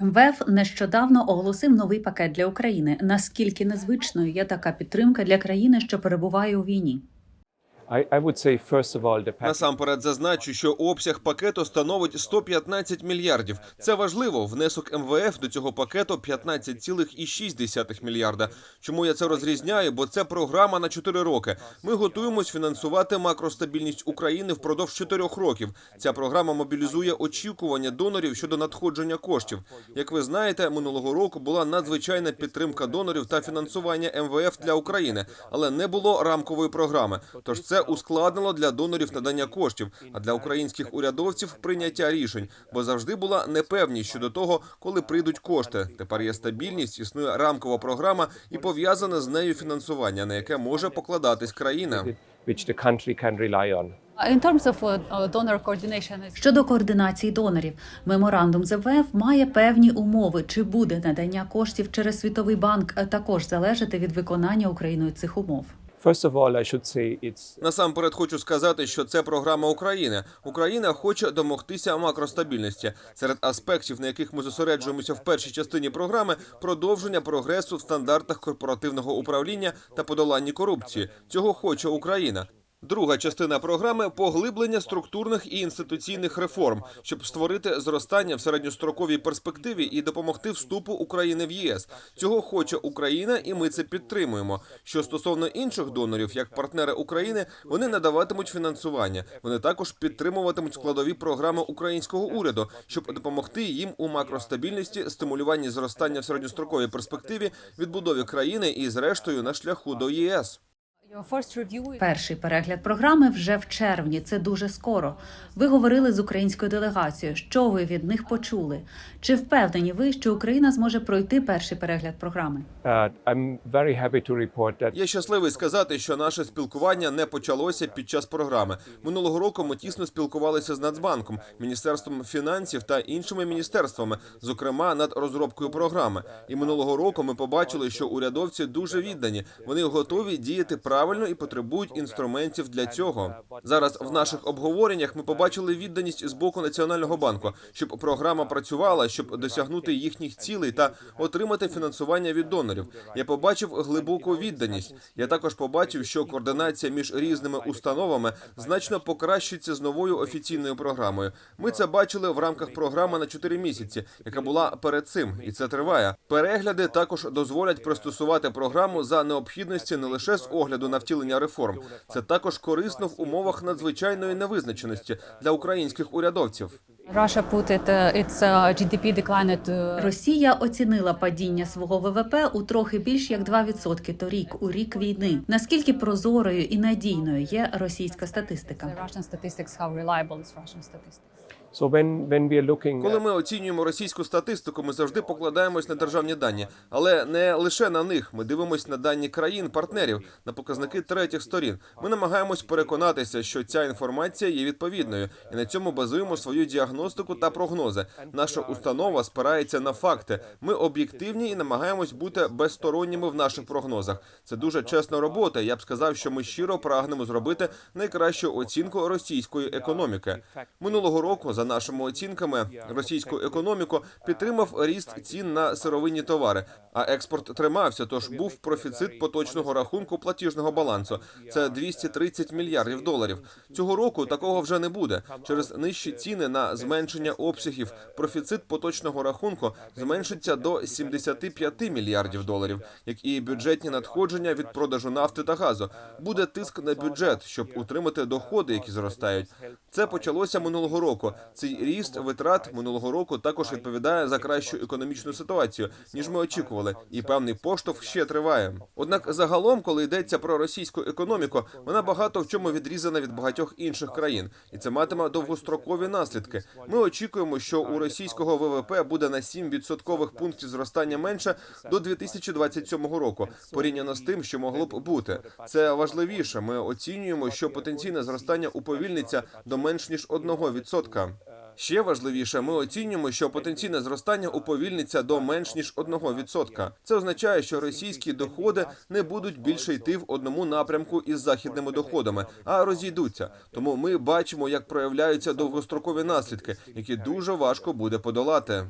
МВФ нещодавно оголосив новий пакет для України. Наскільки незвичною є така підтримка для країни, що перебуває у війні? Насамперед зазначу, що обсяг пакету становить 115 мільярдів. Це важливо. Внесок МВФ до цього пакету 15,6 мільярда. Чому я це розрізняю? Бо це програма на 4 роки. Ми готуємось фінансувати макростабільність України впродовж 4 років. Ця програма мобілізує очікування донорів щодо надходження коштів. Як ви знаєте, минулого року була надзвичайна підтримка донорів та фінансування МВФ для України, але не було рамкової програми. Тож це ускладнило для донорів надання коштів, а для українських урядовців прийняття рішень, бо завжди була непевність щодо того, коли прийдуть кошти. Тепер є стабільність, існує рамкова програма і пов'язане з нею фінансування, на яке може покладатись країна. uh, Щодо координації донорів, меморандум з МВФ має певні умови. Чи буде надання коштів через Світовий банк а також залежати від виконання Україною цих умов? Насамперед хочу сказати, що це програма України. Україна хоче домогтися макростабільності. Серед аспектів, на яких ми зосереджуємося в першій частині програми, продовження прогресу в стандартах корпоративного управління та подоланні корупції. Цього хоче Україна. Друга частина програми поглиблення структурних і інституційних реформ, щоб створити зростання в середньостроковій перспективі і допомогти вступу України в ЄС. Цього хоче Україна, і ми це підтримуємо. Що стосовно інших донорів, як партнери України, вони надаватимуть фінансування. Вони також підтримуватимуть складові програми українського уряду, щоб допомогти їм у макростабільності, стимулюванні зростання в середньостроковій перспективі, відбудові країни і, зрештою, на шляху до ЄС. Перший перегляд програми вже в червні. Це дуже скоро. Ви говорили з українською делегацією. Що ви від них почули? Чи впевнені ви, що Україна зможе пройти перший перегляд програми? uh, Я щасливий сказати, що наше спілкування не почалося під час програми. Минулого року ми тісно спілкувалися з Нацбанком, міністерством фінансів та іншими міністерствами, зокрема над розробкою програми. І минулого року ми побачили, що урядовці дуже віддані. Вони готові діяти правильно і потребують інструментів для цього. Зараз в наших обговореннях ми побачили відданість з боку національного банку, щоб програма працювала, щоб досягнути їхніх цілей та отримати фінансування від донорів. Я побачив глибоку відданість. Я також побачив, що координація між різними установами значно покращиться з новою офіційною програмою. Ми це бачили в рамках програми на 4 місяці, яка була перед цим, і це триває. Перегляди також дозволять пристосувати програму за необхідності не лише з огляду на втілення реформ. Це також корисно в умовах надзвичайної невизначеності для українських урядовців. Russia put it uh, its uh, GDP declined uh, Росія оцінила падіння свого ВВП у трохи більш як 2% торік у рік війни. Наскільки прозорою і надійною є російська статистика? Коли ми оцінюємо російську статистику, ми завжди покладаємось на державні дані, але не лише на них. Ми дивимося на дані країн, партнерів, на показники третіх сторін. Ми намагаємось переконатися, що ця інформація є відповідною, і на цьому базуємо свою діагностику та прогнози. Наша установа спирається на факти. Ми об'єктивні і намагаємось бути безсторонніми в наших прогнозах. Це дуже чесна робота. Я б сказав, що ми щиро прагнемо зробити найкращу оцінку російської економіки. Минулого року, за нашими оцінками, російську економіку підтримав ріст цін на сировинні товари, а експорт тримався. Тож був профіцит поточного рахунку платіжного балансу. Це 230 мільярдів доларів. Цього року такого вже не буде. Через нижчі ціни на зменшення обсягів. Профіцит поточного рахунку зменшиться до 75 мільярдів доларів, як і бюджетні надходження від продажу нафти та газу. Буде тиск на бюджет, щоб утримати доходи, які зростають. Це почалося минулого року. Цей ріст витрат минулого року також відповідає за кращу економічну ситуацію, ніж ми очікували, і певний поштовх ще триває. Однак, загалом, коли йдеться про російську економіку, вона багато в чому відрізана від багатьох інших країн, і це матиме довгострокові наслідки. Ми очікуємо, що у російського ВВП буде на 7 відсоткових пунктів зростання менше до 2027 року, порівняно з тим, що могло б бути. Це важливіше. Ми оцінюємо, що потенційне зростання уповільниться до менш ніж 1%. Ще важливіше, ми оцінюємо, що потенційне зростання уповільниться до менш ніж 1%. Це означає, що російські доходи не будуть більше йти в одному напрямку із західними доходами, а розійдуться. Тому ми бачимо, як проявляються довгострокові наслідки, які дуже важко буде подолати.